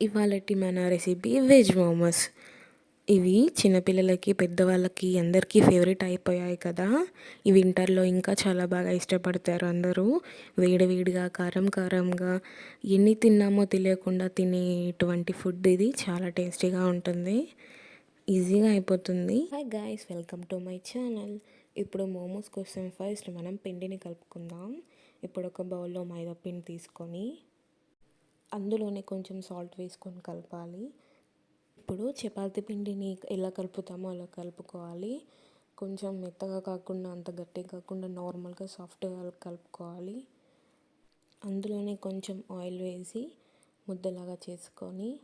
ఇవాళటి మన recipe veg momos ఇవి చిన్నపిల్లలకి పెద్దవాళ్ళకి అందరికీ ఫేవరెట్ అయిపోయాయి కదా. ఈ వింటర్లో ఇంకా చాలా బాగా ఇష్టపడతారు అందరూ. వేడివేడిగా కారం కారంగా ఎన్ని తిన్నామో తెలియకుండా తినేటువంటి ఫుడ్ ఇది. చాలా టేస్టీగా ఉంటుంది. ఈజీగా అయిపోతుంది. Hi guys welcome to my channel ఇప్పుడు మోమోస్ కోసం ఫస్ట్ మనం పిండిని కలుపుకుందాం. ఇప్పుడు ఒక బౌల్లో మైదా పిండి తీసుకొని అందులోనే కొంచెం సాల్ట్ వేసుకొని కలపాలి. ఇప్పుడు చపాతి పిండిని ఎలా కలుపుతామో అలా కలుపుకోవాలి. కొంచెం మెత్తగా కాకుండా అంత గట్టిగా కాకుండా నార్మల్గా సాఫ్ట్గా కలుపుకోవాలి. అందులోనే కొంచెం ఆయిల్ వేసి ముద్దలాగా చేసుకొని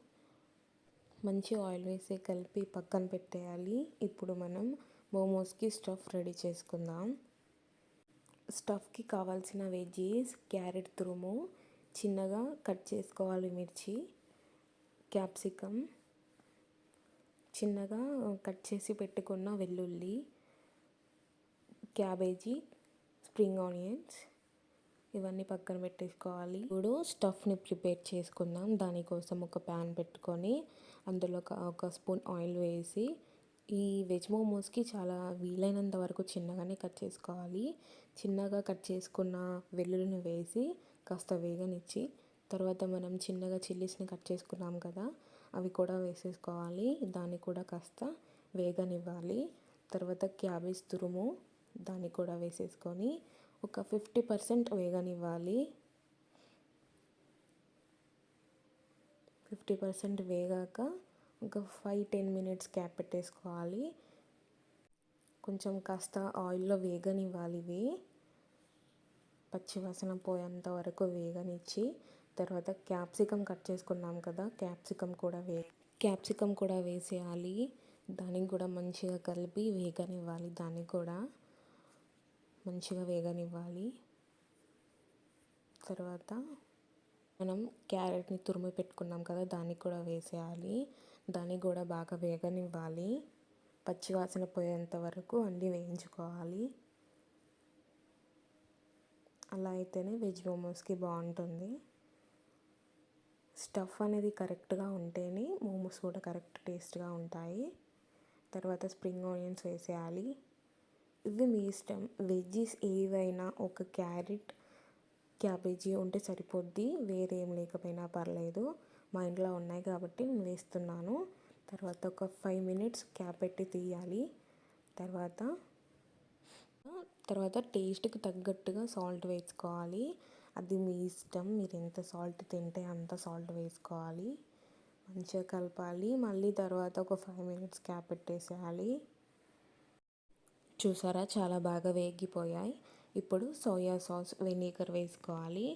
మంచి ఆయిల్ వేసి కలిపి పక్కన పెట్టేయాలి. ఇప్పుడు మనం మోమోస్కి స్టఫ్ రెడీ చేసుకుందాం. స్టఫ్కి కావాల్సిన వెజ్జీస్ క్యారెట్ తురుము చిన్నగా కట్ చేసుకోవాలి మిర్చి క్యాప్సికమ్. చిన్నగా కట్ చేసి పెట్టుకున్న వెల్లుల్లి క్యాబేజీ స్ప్రింగ్ ఆనియన్స్ ఇవన్నీ పక్కన పెట్టేసుకోవాలి. ఇప్పుడు స్టఫ్ని ప్రిపేర్ చేసుకుందాం. దానికోసం ఒక ప్యాన్ పెట్టుకొని అందులో ఒక స్పూన్ ఆయిల్ వేసి ఈ వెజ్ మోమోస్కి చాలా వీలైనంత వరకు చిన్నగానే కట్ చేసుకోవాలి. చిన్నగా కట్ చేసుకున్న వెల్లుల్లిని వేసి కాస్త వేగనిచ్చి తర్వాత మనం చిన్నగా చిల్లీస్ని కట్ చేసుకున్నాం కదా అవి కూడా వేసేసుకోవాలి. దాన్ని కూడా కాస్త వేగనివ్వాలి. తర్వాత క్యాబేజ్ తురుము దాన్ని కూడా వేసేసుకొని ఒక ఫిఫ్టీ పర్సెంట్ వేగనివ్వాలి. ఫిఫ్టీ పర్సెంట్ వేగాక ఒక ఫైవ్ టెన్ మినిట్స్ క్యాప్ పెట్టేసుకోవాలి. కొంచెం కాస్త ఆయిల్లో వేగనివ్వాలి ఇవి. పచ్చివాసన పోయేంత వరకు వేగనిచ్చి తర్వాత క్యాప్సికమ్ కట్ చేసుకున్నాం కదా క్యాప్సికమ్ కూడా వే క్యాప్సికమ్ కూడా వేసేయాలి. దానికి కూడా మంచిగా కలిపి వేగనివ్వాలి. దాన్ని కూడా మంచిగా వేగనివ్వాలి. తర్వాత మనం క్యారెట్ని తురిమి పెట్టుకున్నాం కదా దాన్ని కూడా వేసేయాలి. దాన్ని కూడా బాగా వేగనివ్వాలి. పచ్చివాసన పోయేంత వరకు అన్నీ వేయించుకోవాలి. అయితేనే వెజ్ మోమోస్కి బాగుంటుంది. స్టఫ్ అనేది కరెక్ట్గా ఉంటేనే మోమోస్ కూడా కరెక్ట్ టేస్ట్గా ఉంటాయి. తర్వాత స్ప్రింగ్ ఆనియన్స్ వేసేయాలి. ఇవి మీ ఇష్టం. వెజ్జీస్ ఏవైనా ఒక క్యారెట్ క్యాబేజీ ఉంటే సరిపోద్ది. వేరేం లేకపోయినా పర్లేదు. మా ఇంట్లో ఉన్నాయి కాబట్టి నేను వేస్తున్నాను. తర్వాత ఒక ఫైవ్ మినిట్స్ క్యాప్ పెట్టి తీయాలి. తర్వాత తర్వాత టేస్ట్కి తగ్గట్టుగా సాల్ట్ వేసుకోవాలి. అది మీ ఇష్టం. మీరు ఎంత సాల్ట్ తింటే అంత సాల్ట్ వేసుకోవాలి. మంచిగా కలపాలి. మళ్ళీ తర్వాత ఒక ఫైవ్ మినిట్స్ క్యాప్ పెట్టేసేయాలి. చూసారా? చాలా బాగా వేగిపోయాయి. ఇప్పుడు సోయా సాస్ వెనిగర్ వేసుకోవాలి.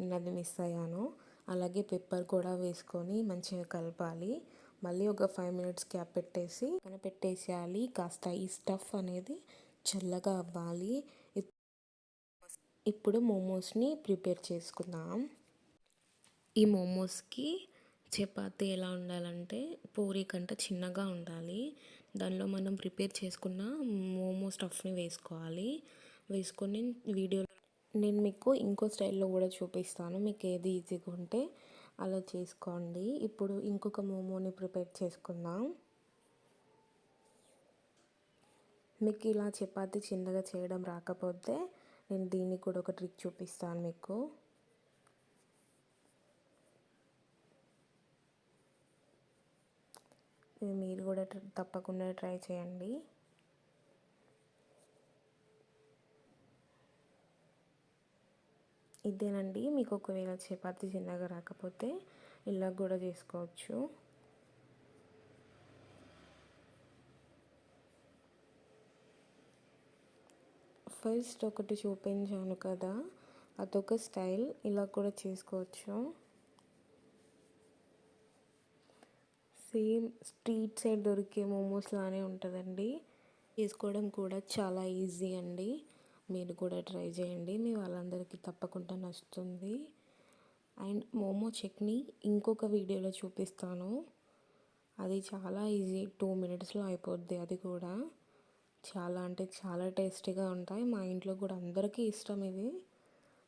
నేను అది మిస్ అయ్యాను. అలాగే పెప్పర్ కూడా వేసుకొని మంచిగా కలపాలి. మళ్ళీ ఒక ఫైవ్ మినిట్స్ క్యాప్ పెట్టేసి పక్కన పెట్టేసేయాలి. కాస్త ఈ స్టఫ్ అనేది చల్లగా అవ్వాలి. ఇప్పుడు మోమోస్ని ప్రిపేర్ చేసుకుందాం. ఈ మోమోస్కి చపాతీ ఎలా ఉండాలంటే పూరి కంట చిన్నగా ఉండాలి. దానిలో మనం ప్రిపేర్ చేసుకున్న మోమో స్టఫ్ని వేసుకోవాలి. వేసుకొని వీడియో నేను మీకు ఇంకో స్టైల్లో కూడా చూపిస్తాను. మీకు ఏది ఈజీగా ఉంటే అలా చేసుకోండి. ఇప్పుడు ఇంకొక మోమోని ప్రిపేర్ చేసుకుందాం. మీకు ఇలా చపాతి చిన్నగా చేయడం రాకపోతే నేను దీన్ని కూడా ఒక ట్రిక్ చూపిస్తాను మీకు. మీరు కూడా తప్పకుండా ట్రై చేయండి. ఇదేనండి మీకు ఒకవేళ చపాతి చిన్నగా రాకపోతే ఇలా కూడా చేసుకోవచ్చు. ఫస్ట్ ఒకటి చూపించాను కదా అదొక స్టైల్ ఇలా కూడా చేసుకోవచ్చు. సేమ్ స్ట్రీట్ సైడ్ దొరికే మోమోస్ లానే ఉంటుందండి. చేసుకోవడం కూడా చాలా ఈజీ అండి. మీరు కూడా ట్రై చేయండి. మీ వాళ్ళందరికీ తప్పకుండా నచ్చుతుంది. అండ్ మోమో చట్నీ ఇంకొక వీడియోలో చూపిస్తాను. అది చాలా ఈజీ టూ మినిట్స్లో అయిపోద్ది అది కూడా. చాలా అంటే చాలా టేస్టీగా ఉంటాయి. మా ఇంట్లో కూడా అందరికీ ఇష్టం ఇవి.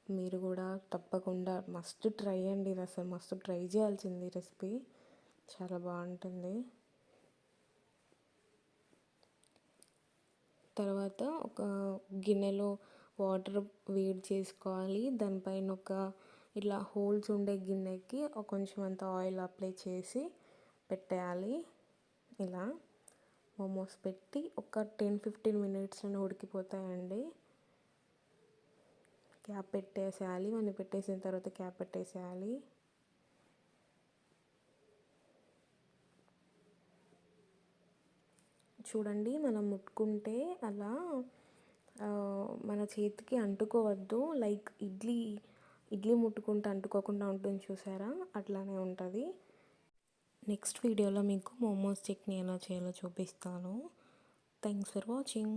మీరు కూడా తప్పకుండా మస్ట్ ట్రై అండి ఇది అసలు మస్తు ట్రై చేయాల్సింది రెసిపీ. చాలా బాగుంటుంది. తర్వాత ఒక గిన్నెలో వాటర్ వేడి చేసుకోవాలి. దానిపైన ఒక ఇట్లా హోల్స్ ఉండే గిన్నెకి కొంచెం అంత ఆయిల్ అప్లై చేసి పెట్టేయాలి. ఇలా. మోమోస్ పెట్టి ఒక టెన్ ఫిఫ్టీన్ మినిట్స్లో ఉడికిపోతాయండి. క్యాప్ పెట్టేసేయాలి. మనం పెట్టేసిన తర్వాత క్యాప్ పెట్టేసేయాలి. చూడండి మనం ముట్టుకుంటే అలా మన చేతికి అంటుకోవద్దు. లైక్ ఇడ్లీ ఇడ్లీ ముట్టుకుంటే అంటుకోకుండా ఉంటుంది చూసారా? అట్లానే ఉంటుంది. నెక్స్ట్ వీడియోలో మీకు మోమోస్ చట్నీ ఎలా చేయాలో చూపిస్తాను. Thanks for watching